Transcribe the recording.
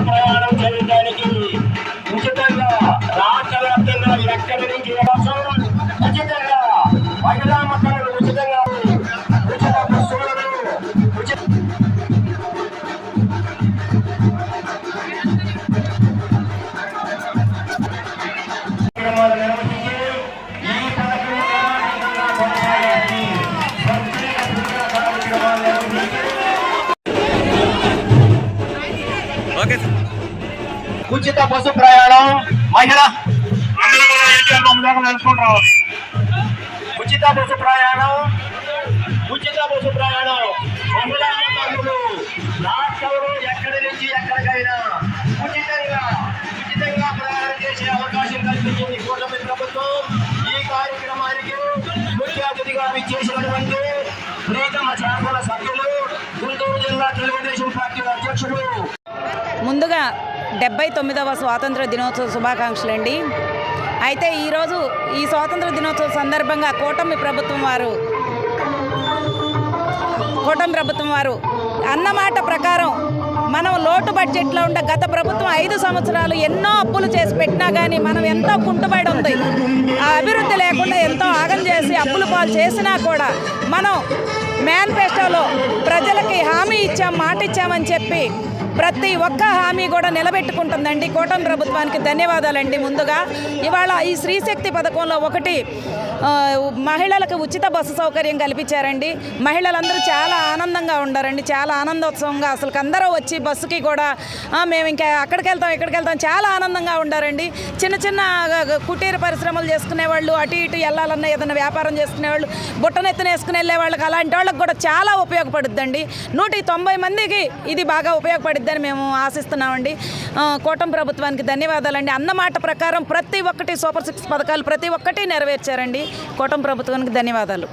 ప్రయాణం చేయడానికి ఉచితంగా రాష్ట్ర వ్యాప్తంగా ఎక్కడి నుంచి ఉచితంగా మహిళా మహిళలు ఉచితంగా ఉచిత బస్సు ప్రయాణం మహిళ. ఉచిత బస్సు ప్రయాణం ఉచిత బస్సు ప్రయాణం. మహిళా తల్లులు రాష్ట్రంలో ఎక్కడి నుంచి ఎక్కడికైనా. ఉచితంగా ఉచితంగా ప్రయాణం చేసే అవకాశం కల్పించింది కూటమి ప్రభుత్వం. ఈ కార్యక్రమానికి ముఖ్య అతిథిగా విచ్చేసినటువంటి ప్రీతమ శాసన సభ్యులు గుంటూరు జిల్లా తెలుగుదేశం పార్టీ అధ్యక్షుడు. ముందుగా డెబ్బై తొమ్మిదవ స్వాతంత్ర దినోత్సవ శుభాకాంక్షలు అండి అయితే ఈరోజు ఈ స్వాతంత్ర దినోత్సవ సందర్భంగా కూటమి ప్రభుత్వం వారు కూటమి ప్రభుత్వం వారు అన్నమాట ప్రకారం మనం లోటు బడ్జెట్లో ఉండే గత ప్రభుత్వం ఐదు సంవత్సరాలు ఎన్నో అప్పులు చేసి పెట్టినా కానీ మనం ఎంతో కుంటుబడి ఉంది. ఆ అభివృద్ధి లేకుండా ఎంతో ఆగం చేసి అప్పులు పాలు చేసినా కూడా మనం మేనిఫెస్టోలో ప్రజలకి హామీ ఇచ్చాం మాట ఇచ్చామని చెప్పి ప్రతి ఒక్క హామీ కూడా నిలబెట్టుకుంటుందండి. కూటమి ప్రభుత్వానికి ధన్యవాదాలండి ముందుగా. ఇవాళ ఈ శ్రీశక్తి పథకంలో ఒకటి మహిళలకు ఉచిత బస్సు సౌకర్యం కల్పించారండి. మహిళలందరూ చాలా ఆనందంగా ఉండారండి. చాలా ఆనందోత్సవంగా అసలు అందరూ వచ్చి బస్సుకి కూడా మేము ఇంకా అక్కడికి వెళ్తాం ఇక్కడికి వెళ్తాం చాలా ఆనందంగా ఉండారండి. చిన్న చిన్న కుటీర పరిశ్రమలు చేసుకునే వాళ్ళు అటు ఇటు వెళ్ళాలన్నా ఏదైనా వ్యాపారం చేసుకునే వాళ్ళు బుట్టనెత్తున వేసుకుని వెళ్ళే వాళ్ళకి అలాంటి వాళ్ళకి కూడా చాలా ఉపయోగపడుద్దండి. నూట తొంభై మందికి ఇది బాగా ఉపయోగపడిద్దని మేము ఆశిస్తున్నామండి. కోటం కూటమి ప్రభుత్వానికి ధన్యవాదాలండి. అన్నమాట ప్రకారం ప్రతి ఒక్కటి సూపర్ సిక్స్ పథకాలు ప్రతి ఒక్కటి నెరవేర్చారండి. కూటమి ప్రభుత్వానికి ధన్యవాదాలు.